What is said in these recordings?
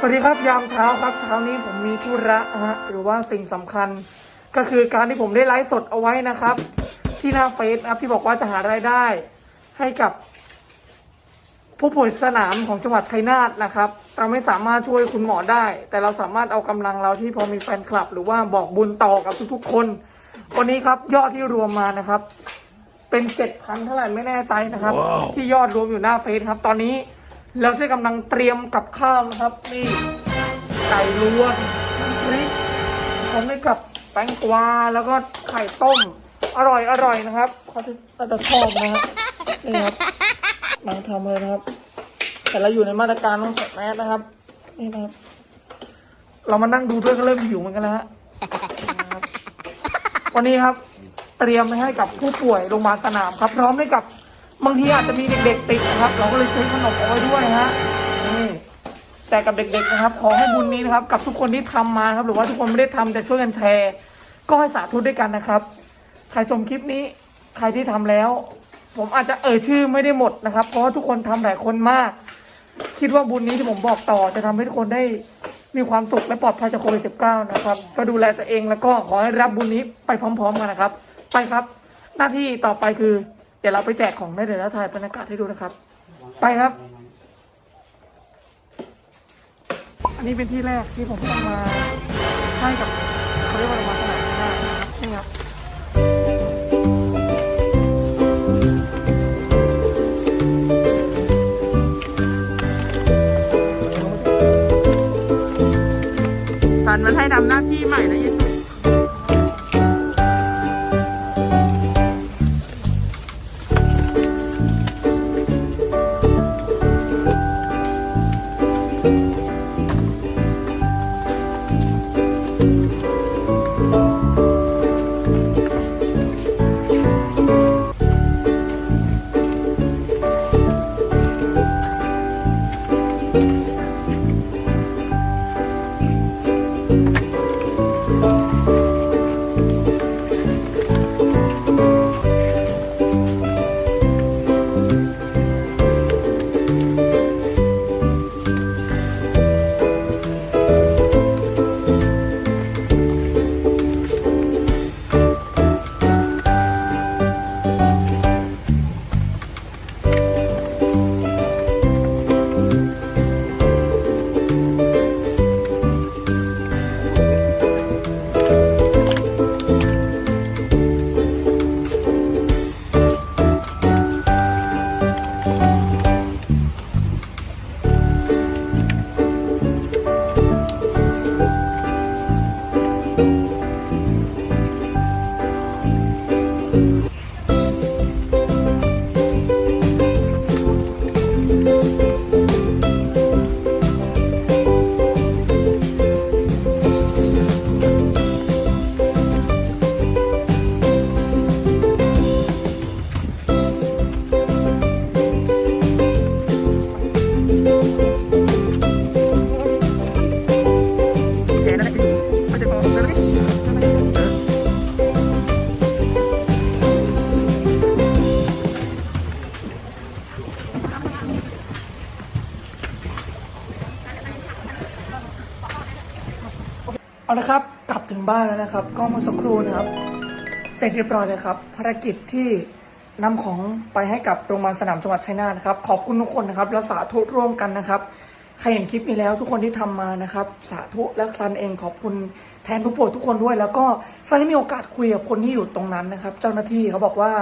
สวัสดีครับยามเช้าครับเช้านี้ผมมีธุระนะฮะหรือว่าสิ่งสำคัญ ก็คือการที่ผมได้ไลฟ์สดเอาไว้นะครับ ที่หน้าเฟซนะครับที่บอกว่าจะหารายได้ ให้กับ ผู้ป่วยสนามของจังหวัดชัยนาทนะครับ เราไม่สามารถช่วยคุณหมอได้ แต่เราสามารถเอากำลังเราที่พอมีแฟนคลับ หรือว่าบอกบุญต่อกับทุกๆคน วันนี้ครับยอดที่รวมมานะครับ เป็นเจ็ดพันเท่าไหร่ไม่แน่ใจนะครับ ที่ยอดรวมอยู่หน้าเฟซครับ ตอนนี้ เราได้กำลังเตรียมกับข้าวนะครับ นี่ไก่ลวนน้ำพริกพร้อมด้กับแตงกวาแล้วก็ไข่ต้ม อร่อยอร่อยนะครับเขาจะจะชอบนะครับนี่ครับกำลังทำเลยนะครับ แต่เราอยู่ในมาตรการต้องใส่แมสนะครับ นี่นะครับ เรามานั่งดูด้วยก็เริ่มหิวเหมือนกันแล้วฮะวันนี้ครับ เตรียมไว้ให้กับผู้ป่วยโรงพยาบาลสนามครับ พร้อมด้กับ บางทีอาจจะมีเด็กๆติดนะครับ เราก็เลยซื้อขนมเอาไว้ด้วยฮะนี่แจกกับเด็กๆนะครับ ขอให้บุญนี้นะครับ กับทุกคนที่ทำมาครับ หรือว่าทุกคนไม่ได้ทำแต่ช่วยกันแชร์ ก็ให้สาธุด้วยกันนะครับ ใครชมคลิปนี้ ใครที่ทำแล้ว ผมอาจจะเอ่ยชื่อไม่ได้หมดนะครับ เพราะว่าทุกคนทำหลายคนมาก คิดว่าบุญนี้ที่ผมบอกต่อ จะทำให้ทุกคนได้มีความสุขและปลอดภัยจากโควิด -19 นะครับ ก็ดูแลตัวเองแล้วก็ขอให้รับบุญนี้ไปพร้อม ๆ กันนะครับ ไปครับ หน้าที่ต่อไปคือ เดี๋ยวเราไปแจกของได้เลยแล้วถ่ายบรรยากาศให้ดูนะครับ ไปครับ อันนี้เป็นที่แรกที่ผมเอามาให้กับเขาเรียกว่าโรงพยาบาลสนามนะครับนี่ครับปันมันให้ทำหน้าที่ใหม่แล้วยัง เอาละครับ กลับถึงบ้านแล้วนะครับ ก็เมาสักครู่นะครับ เสร็จเรียบร้อยเลยครับ ภารกิจที่นำของไปให้กับโรงพยาบาลสนามจังหวัดชัยนาทนะครับ ขอบคุณทุกคนนะครับแล้วสาธุร่วมกันนะครับใครเห็นคลิปนี้แล้วทุกคนที่ทำมานะครับ สาธุและซันเองขอบคุณแทนผู้ป่วยทุกคนด้วย แล้วก็ซันได้มีโอกาสคุยกับคนที่อยู่ตรงนั้นนะครับ เจ้าหน้าที่เขาบอกว่า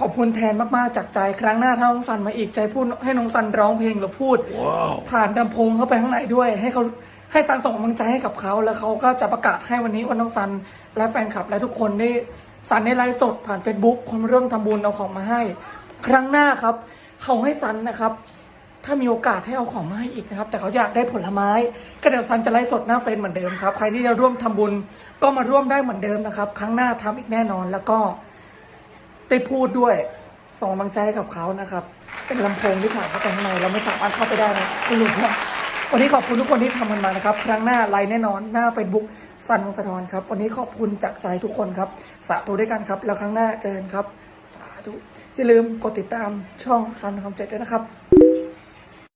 ขอบคุณแทนมากๆจากใจครั้งหน้าถ้าน้องซันมาอีกใจพูดให้น้องซันร้องเพลงหรือพูดผ่านลำโพงเข้าไปข้างในด้วย ให้เขา ให้ซันส่งกำลังใจให้กับเขาแล้วเขาก็จะประกาศให้วันนี้วันน้องซันและแฟนคลับและทุกคนได้ซันได้ไลฟ์สดผ่าน Facebook คนเริ่มทำบุญเอาของมาให้ ครั้งหน้าครับเขาให้ซันนะครับ ถ้ามีโอกาสให้เอาของมาให้อีกนะครับ แต่เขาอยากได้ผลไม้ ก็เดี๋ยวซันจะไลฟ์สดหน้าเฟซเหมือนเดิมครับใครที่จะร่วมทำบุญก็มาร่วมได้เหมือนเดิมนะครับ ครั้งหน้าทำอีกแน่นอนแล้วก็ได้พูดด้วยส่งกำลังใจให้กับเขานะครับ เป็นลำโพงที่ผ่านเข้าไปข้างในเราไม่สามารถเข้าไปได้นะคุณลุงนะ วันนี้ขอบคุณทุกคนที่ทำกันมานะครับ ครั้งหน้าไลน์แน่นอนหน้า Facebook สันวงศธรครับ วันนี้ขอบคุณจากใจทุกคนครับ สาธุด้วยกันครับ แล้วครั้งหน้าเจอกันครับ สาธุอย่าลืมกดติดตามช่องซันคำเจ็ดด้วยนะครับ